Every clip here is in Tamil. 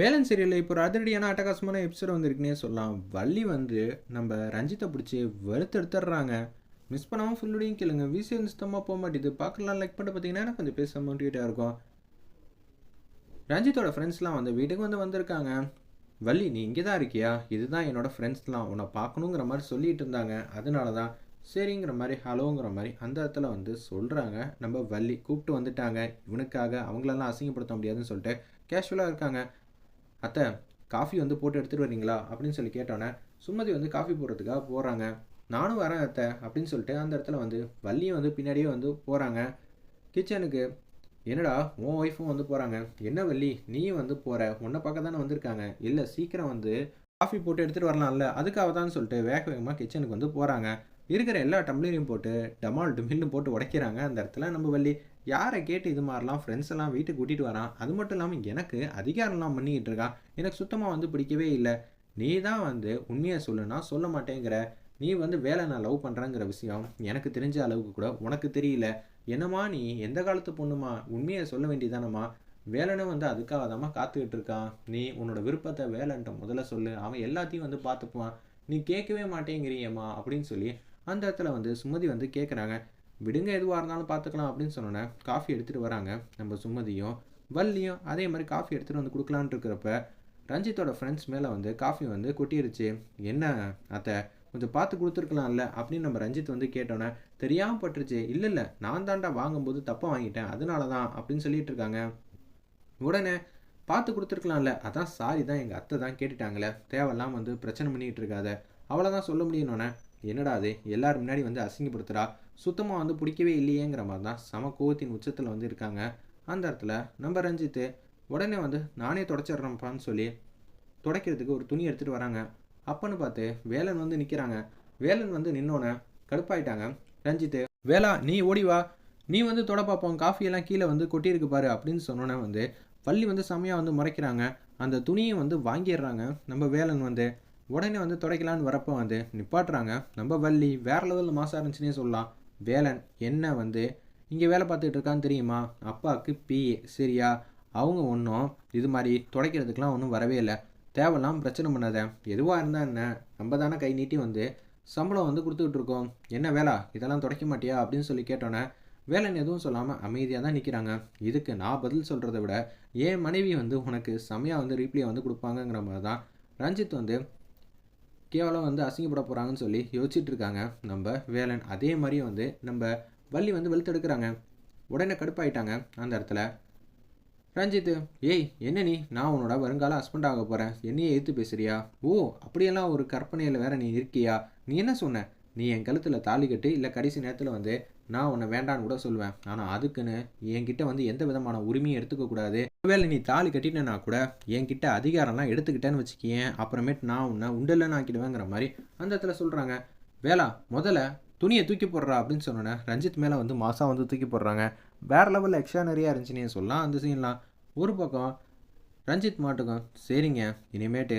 வேலன் சீரியலில் இப்போ ஒரு அதிரடியான அட்டகாசமான எபிசோட் வந்திருக்குன்னே சொல்லலாம். வள்ளி வந்து நம்ம ரஞ்சித்தை பிடிச்சி வெளுத்து எடுத்துடுறாங்க. மிஸ் பண்ணாமல் ஃபுல்லுடையும் கேளுங்க. விசி வந்து சுத்தமாக போக மாட்டேது. பார்க்கலாம் லைக் பண்ணிட்டு பார்த்தீங்கன்னா எனக்கு கொஞ்சம் பேச மோட்டிவேட்டாக இருக்கும். ரஞ்சித்தோட ஃப்ரெண்ட்ஸ்லாம் வந்து வீட்டுக்கு வந்து வந்திருக்காங்க. வள்ளி நீ இங்கே தான் இருக்கியா? இதுதான் என்னோட ஃப்ரெண்ட்ஸ்லாம் உன்னை பார்க்கணுங்கிற மாதிரி சொல்லிட்டு இருந்தாங்க. அதனால தான் சரிங்கிற மாதிரி ஹலோங்கிற மாதிரி அந்த இடத்துல வந்து சொல்கிறாங்க நம்ம வள்ளி கூப்பிட்டு வந்துட்டாங்க. இவனுக்காக அவங்களெல்லாம் அசிங்கப்படுத்த முடியாதுன்னு சொல்லிட்டு கேஷுவலாக இருக்காங்க. அத்தை காஃபி வந்து போட்டு எடுத்துகிட்டு வரீங்களா? அப்படின்னு சொல்லி கேட்டோன்னே சுமதி வந்து காஃபி போடுறதுக்காக போகிறாங்க நானும் வரேன் அத்தை அப்படின்னு சொல்லிட்டு அந்த இடத்துல வந்து வள்ளியும் வந்து பின்னாடியே வந்து போகிறாங்க கிச்சனுக்கு என்னடா உன் ஒய்ஃபும் வந்து போகிறாங்க என்ன வள்ளி நீயும் வந்து போகிற உன்னை பார்க்க தானே வந்திருக்காங்க. இல்லை சீக்கிரம் வந்து காஃபி போட்டு எடுத்துகிட்டு வரலாம்ல. அதுக்காக தான் சொல்லிட்டு வேக வேகமாக கிச்சனுக்கு வந்து போகிறாங்க இருக்கிற எல்லா டம்ளரையும் போட்டு டமால் டுமில்னு போட்டு உடைக்கிறாங்க அந்த இடத்துல நம்ம வள்ளி. யாரை கேட்டு இது மாதிரிலாம் ஃப்ரெண்ட்ஸ் எல்லாம் வீட்டுக்கு கூட்டிகிட்டு வரான்? அது மட்டும் இல்லாமல் எனக்கு அதிகாரம்லாம் பண்ணிக்கிட்டு இருக்கான் எனக்கு சுத்தமாக வந்து பிடிக்கவே இல்லை. நீ தான் வந்து உண்மையை சொல்லுனா சொல்ல மாட்டேங்கிற. நீ வந்து வேலை நான் லவ் பண்ணுறேங்கிற விஷயம் எனக்கு தெரிஞ்ச அளவுக்கு கூட உனக்கு தெரியல. என்னம்மா நீ எந்த காலத்து பொண்ணுமா? உண்மையை சொல்ல வேண்டியதானம்மா? வேலைன்னு வந்து அதுக்காக தாம்மா காத்துக்கிட்டு இருக்கான். நீ உன்னோட விருப்பத்தை வேலைன்ட்ட முதல்ல சொல்லு. அவன் எல்லாத்தையும் வந்து பார்த்துப்பான் நீ கேட்கவே மாட்டேங்கிறியம்மா அப்படின்னு சொல்லி அந்த இடத்துல வந்து சுமதி வந்து கேட்குறாங்க விடுங்க எதுவாக இருந்தாலும் பார்த்துக்கலாம் அப்படின்னு சொன்னோன்னே காஃபி எடுத்துகிட்டு வராங்க. நம்ம சுமதியும் வள்ளியும் அதே மாதிரி காஃபி எடுத்துகிட்டு வந்து கொடுக்கலான்ட்டு இருக்கிறப்ப ரஞ்சித்தோட ஃப்ரெண்ட்ஸ் மேலே வந்து காஃபி வந்து கொட்டிருச்சு. என்ன அத்தை கொஞ்சம் பார்த்து கொடுத்துருக்கலாம்ல அப்படின்னு நம்ம ரஞ்சித் வந்து கேட்டோன்னே தெரியாமல் பட்டுருச்சு. இல்லை இல்லை நான் தாண்டா வாங்கும்போது தப்பாக வாங்கிட்டேன். அதனால தான் அப்படின்னு சொல்லிட்டு இருக்காங்க. உடனே பார்த்து கொடுத்துருக்கலாம்ல. அதான் சாரி தான் எங்கள் அத்தை தான் கேட்டுட்டாங்களே. தேவையெல்லாம் வந்து பிரச்சனை பண்ணிகிட்டு இருக்காத. அவ்வளோதான் சொல்ல முடியணுன்னே என்னடா அது? எல்லோரும் முன்னாடி வந்து அசிங்கப்படுத்துறா. சுத்தமாக வந்து பிடிக்கவே இல்லையேங்கிற மாதிரி தான் சம கோவத்தின் உச்சத்தில் வந்து இருக்காங்க. அந்த இடத்துல நம்ம ரஞ்சித்து உடனே வந்து நானே தொடச்சிட்றேன்ப்பான்னு சொல்லி துடைக்கிறதுக்கு ஒரு துணி எடுத்துகிட்டு வராங்க. அப்பன்னு பார்த்து வேலன் வந்து நிற்கிறாங்க வேலன் வந்து நின்னோன்னே கடுப்பாயிட்டாங்க. ரஞ்சித்து வேலா நீ ஓடி வா. நீ வந்து தொட பார்ப்போம் காஃபியெல்லாம் கீழே வந்து கொட்டியிருக்கு பாரு அப்படின்னு சொன்னோன்னே வந்து பள்ளி வந்து செம்மையாக வந்து முறைக்கிறாங்க. அந்த துணியை வந்து வாங்கிடுறாங்க. நம்ம வேலன் வந்து உடனே வந்து துடைக்கலான்னு வரப்போ வந்து நிப்பாட்டுறாங்க. நம்ம வள்ளி வேற லெவலில் மாசாக இருந்துச்சுன்னே சொல்லலாம். வேலன் என்ன வந்து இங்கே வேலை பார்த்துக்கிட்டு இருக்கான்னு தெரியுமா? அப்பாவுக்கு பிஏ சரியா? அவங்க ஒன்றும் இது மாதிரி துடைக்கிறதுக்கெலாம் ஒன்றும் வரவே இல்லை. தேவையில்லாம் பிரச்சனை பண்ணாத. எதுவாக இருந்தால் என்ன? நம்ம தானே கை நீட்டி வந்து சம்பளம் வந்து கொடுத்துக்கிட்டு இருக்கோம். என்ன வேலை? இதெல்லாம் துடைக்க மாட்டியா? அப்படின்னு சொல்லி கேட்டோன்னே வேலைன்னு எதுவும் சொல்லாமல் அமைதியாக தான் நிற்கிறாங்க இதுக்கு நான் பதில் சொல்கிறத விட என் மனைவி வந்து உனக்கு செமையாக வந்து ரீப்ளே வந்து கொடுப்பாங்கங்கிற மாதிரி தான் ரஞ்சித் வந்து கேவலம் வந்து அசிங்கப்பட போகிறாங்கன்னு சொல்லி யோசிச்சுட்டு இருக்காங்க. நம்ம வேலன் அதே மாதிரி வந்து நம்ம வள்ளி வந்து வெளுத்தெடுக்கிறாங்க. உடனே கடுப்பாயிட்டாங்க அந்த இடத்துல. ரஞ்சித் ஏய் என்ன நீ? நான் உன்னோட வருங்கால ஹஸ்பண்ட் ஆக போகிறேன் என்னையே எதிர்த்து பேசுறியா? ஓ அப்படியெல்லாம் ஒரு கற்பனையில் வேற நீ இருக்கியா? நீ என்ன சொன்ன? நீ என் கழுத்தில் தாலி கட்டு இல்லை கடைசி நேரத்தில் வந்து நான் உன்னை வேண்டான்னு கூட சொல்லுவேன். ஆனால் அதுக்குன்னு என்கிட்ட வந்து எந்த விதமான உரிமையும் எடுத்துக்கக்கூடாது ஒருவேளை நீ தாலி கட்டினா கூட என்கிட்ட அதிகாரம்லாம் எடுத்துக்கிட்டேன்னு வச்சுக்கியேன். அப்புறமேட்டு நான் உன்னை உண்டல்லன்னு ஆக்கிடுவேங்கிற மாதிரி அந்த இடத்துல சொல்கிறாங்க வேளா முதல்ல துணியை தூக்கி போடுறா அப்படின்னு சொன்னோன்னே ரஞ்சித் மேலே வந்து மாதம் வந்து தூக்கி போடுறாங்க. வேறு லெவலில் எக்ஸ்ட்ரா நிறையா இருந்துச்சுன்னே சொல்லலாம். அந்த சீன்லாம் ஒரு பக்கம் ரஞ்சித் மாட்டுக்கும் சரிங்க இனிமேட்டு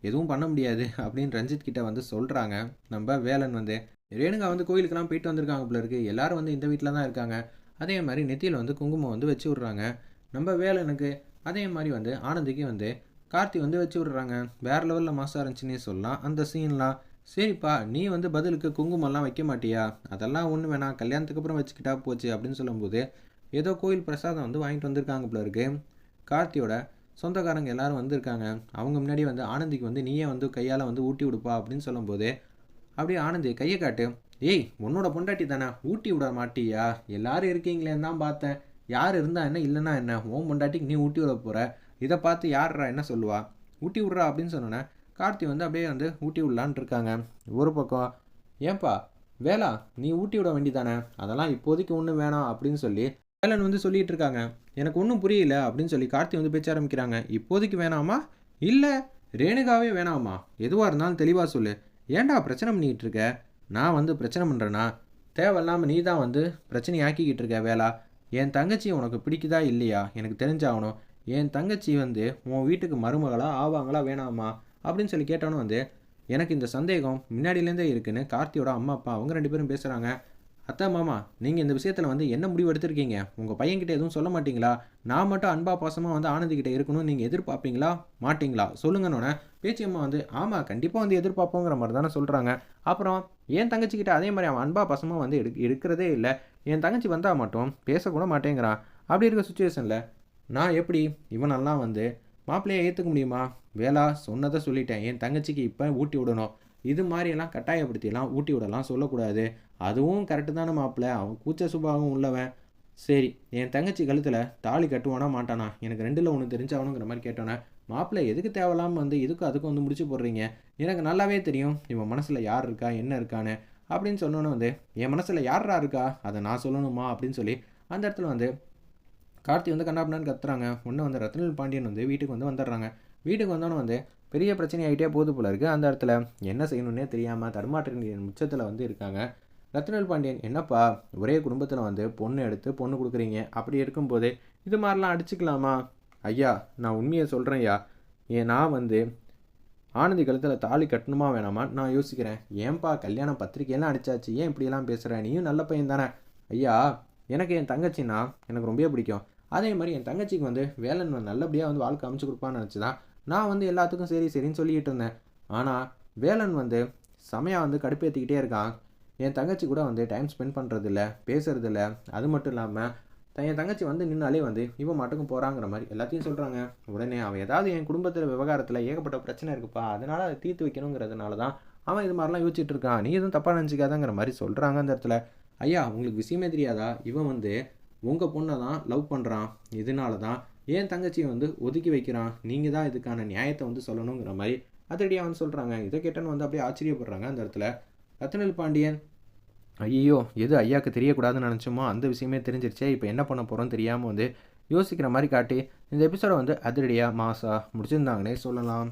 எதுவும் பண்ண முடியாது அப்படின்னு ரஞ்சித் கிட்டே வந்து சொல்கிறாங்க நம்ம வேலன் வந்து ரேணுகா வந்து கோயிலுக்கெல்லாம் போயிட்டு வந்திருக்காங்க போல இருக்கு. எல்லாரும் வந்து இந்த வீட்டில் தான் இருக்காங்க. அதே மாதிரி நெத்தியில் வந்து குங்குமம் வந்து வச்சு விட்றாங்க. நம்ம வேலனுக்கு அதே மாதிரி வந்து ஆனந்திக்கு வந்து கார்த்தி வந்து வச்சு விட்றாங்க. வேறு லெவலில் மாசாக இருந்துச்சுன்னே சொல்லலாம். அந்த சீன்லாம் சரிப்பா நீ வந்து பதிலுக்கு குங்குமம்லாம் வைக்க மாட்டியா? அதெல்லாம் ஒன்று வேணாம். கல்யாணத்துக்கு அப்புறம் வச்சுக்கிட்டா போச்சு அப்படின்னு சொல்லும்போது ஏதோ கோயில் பிரசாதம் வந்து வாங்கிட்டு வந்திருக்காங்க போல இருக்கு. கார்த்தியோட சொந்தக்காரங்க எல்லாரும் வந்திருக்காங்க. அவங்க முன்னாடி வந்து ஆனந்திக்கு வந்து நீயே வந்து கையால் வந்து ஊட்டி விடுப்பா அப்படின்னு சொல்லும்போது அப்படியே ஆனந்தி கையை காட்டு. ஏய் உன்னோட பொண்டாட்டி தானே? ஊட்டி விட மாட்டியா? எல்லாரும் இருக்கீங்களேன்னு தான் பார்த்தேன். யார் இருந்தா என்ன இல்லைனா என்ன? உன் பொண்டாட்டிக்கு நீ ஊட்டி விட போகிற இதை பார்த்து யார்ரா என்ன சொல்லுவா? ஊட்டி விட்றா அப்படின்னு சொன்னோன்னே கார்த்தி வந்து அப்படியே வந்து ஊட்டி விடலான் இருக்காங்க. ஒரு பக்கம் ஏன்பா வேலா நீ ஊட்டி விட வேண்டிதானே அதெல்லாம் இப்போதைக்கு ஒன்றும் வேணாம் அப்படின்னு சொல்லி வேலன் வந்து சொல்லிட்டு இருக்காங்க. எனக்கு ஒன்றும் புரியல அப்படின்னு சொல்லி கார்த்தி வந்து பேச்ச ஆரம்பிக்கிறாங்க. இப்போதைக்கு வேணாமா? இல்லை ரேணுகாவே வேணாமா? எதுவாக இருந்தாலும் தெளிவாக சொல்லு. ஏன்டா பிரச்சனை பண்ணிக்கிட்டு இருக்க? நான் வந்து பிரச்சனை பண்ணுறேன்னா தேவையில்லாமல் நீ தான் வந்து பிரச்சனையாக்கிக்கிட்டு இருக்க வேலா என் தங்கச்சி உனக்கு பிடிக்குதா இல்லையா? எனக்கு தெரிஞ்சாகணும். என் தங்கச்சி வந்து உன் வீட்டுக்கு மருமகளா ஆவாங்களா வேணாமா? அப்படின்னு சொல்லி கேட்டோன்னு வந்து எனக்கு இந்த சந்தேகம் முன்னாடியிலேருந்தே இருக்குன்னு கார்த்தியோட அம்மா அப்பா அவங்க ரெண்டு பேரும் பேசுகிறாங்க அத்தை மாமா நீங்கள் இந்த விஷயத்தில் வந்து என்ன முடிவு எடுத்திருக்கீங்க? உங்கள் பையன்கிட்ட எதுவும் சொல்ல மாட்டீங்களா? நான் மட்டும் அன்பா பாசமாக வந்து ஆனந்திக்கிட்ட இருக்கணும்னு நீங்கள் எதிர்பார்ப்பீங்களா? மாட்டீங்களா? சொல்லுங்கன்னொன்னே பேச்சியம்மா வந்து ஆமாம் கண்டிப்பாக வந்து எதிர்பார்ப்போங்கிற மாதிரி தானே சொல்கிறாங்க அப்புறம் என் தங்கச்சிக்கிட்ட அதே மாதிரி அவன் அன்பா பசமாக வந்து எடு எடுக்கிறதே இல்லை. என் தங்கச்சி வந்தால் மட்டும் பேசக்கூட மாட்டேங்கிறான் அப்படி இருக்க சுச்சுவேஷனில் நான் எப்படி இவனெல்லாம் வந்து மாப்பிள்ளையை ஏற்றுக்க முடியுமா? வேளா சொன்னதை சொல்லிட்டேன். என் தங்கச்சிக்கு இப்போ ஊட்டி விடணும். இது மாதிரியெல்லாம் கட்டாயப்படுத்திலாம் ஊட்டி விடலாம் சொல்லக்கூடாது. அதுவும் கரெக்டு தானே மாப்பிள்ளை. அவன் கூச்ச சுபாவம் உள்ளவன். சரி என் தங்கச்சி கழுத்தில் தாலி கட்டுவானா மாட்டானா? எனக்கு ரெண்டில் ஒன்று தெரிஞ்சாகணுங்கிற மாதிரி கேட்டோன்னே மாப்பிள்ளை எதுக்கு தேவையில்லாமல் வந்து இதுக்கும் அதுக்கும் வந்து முடிச்சு போடுறீங்க? எனக்கு நல்லாவே தெரியும். இவன் மனசில் யார் இருக்கா என்ன இருக்கான்னு அப்படின்னு சொன்னோன்னே வந்து என் மனசில் யாரா இருக்கா? அதை நான் சொல்லணுமா? அப்படின்னு சொல்லி அந்த இடத்துல வந்து கார்த்தி வந்து கண்ணாப்பினான்னு கத்துறாங்க. ஒன்று வந்து ரத்னல் பாண்டியன் வந்து வீட்டுக்கு வந்து வந்துடுறாங்க. வீட்டுக்கு வந்தோன்னே வந்து பெரிய பிரச்சனை ஆகிட்டே போது போல இருக்குது அந்த இடத்துல என்ன செய்யணுன்னே தெரியாமல் தடுமாற்றின் உச்சத்தில் வந்து இருக்காங்க. ரத்னல் பாண்டியன் என்னப்பா ஒரே குடும்பத்தில் வந்து பொண்ணு எடுத்து பொண்ணு கொடுக்குறீங்க? அப்படி இருக்கும்போது இது மாதிரிலாம் அடிச்சுக்கலாமா? ஐயா நான் உண்மையை சொல்கிறேன் ஐயா ஏன் நான் வந்து ஆனந்தி கழுத்தில் தாலி கட்டணுமா வேணாமா? நான் யோசிக்கிறேன். ஏன்பா கல்யாணம் பத்திரிக்கையெல்லாம் அடிச்சாச்சு. ஏன் இப்படியெல்லாம் பேசுகிற நீயும் நல்ல பையன் தானே. ஐயா எனக்கு என் தங்கச்சின்னா எனக்கு ரொம்ப பிடிக்கும். அதே மாதிரி என் தங்கச்சிக்கு வந்து வேலன் நல்லபடியாக வந்து வாழ்க்கை அமைச்சு கொடுப்பான்னு நினச்சி தான் நான் வந்து எல்லாத்துக்கும் சரி சரின்னு சொல்லிக்கிட்டு இருந்தேன். ஆனால் வேலன் வந்து செமையாக வந்து கடுப்பேற்றிக்கிட்டே இருக்கான். என் தங்கச்சி கூட வந்து டைம் ஸ்பெண்ட் பண்ணுறதில்ல பேசுறதில்ல. அது மட்டும் இல்லாமல் என் தங்கச்சி வந்து நின்னாலே வந்து இவன் மட்டுக்கும் போகிறாங்கிற மாதிரி எல்லாத்தையும் சொல்கிறாங்க உடனே அவன் ஏதாவது என் குடும்பத்தில் விவகாரத்தில் ஏகப்பட்ட பிரச்சனை இருக்குப்பா அதனால் அதை தீர்த்து வைக்கணுங்கிறதுனால தான் அவன் இது மாதிரிலாம் யோசிச்சுட்டு இருக்கான். நீ எதுவும் தப்பாக நினச்சிக்காதங்கிற மாதிரி சொல்கிறாங்க அந்த இடத்துல. ஐயா உங்களுக்கு விஷயமே தெரியாதா? இவன் வந்து உங்கள் பொண்ணை தான் லவ் பண்ணுறான் இதனால தான் ஏன் தங்கச்சியை வந்து ஒதுக்கி வைக்கிறான். நீங்கள் தான் இதுக்கான நியாயத்தை வந்து சொல்லணுங்கிற மாதிரி அதிரடியாக வந்து சொல்கிறாங்க இதை கேட்டேன்னு வந்து அப்படியே ஆச்சரியப்படுறாங்க அந்த இடத்துல. ரத்னல் பாண்டியன். ஐயோ எது ஐயாவுக்கு தெரியக்கூடாதுன்னு நினச்சோமோ அந்த விஷயமே தெரிஞ்சிருச்சே இப்போ என்ன பண்ண போகிறோம் தெரியாமல் வந்து யோசிக்கிற மாதிரி காட்டி இந்த எபிசோடை வந்து அதிரடியாக மாசாக முடிச்சிருந்தாங்கன்னே சொல்லலாம்.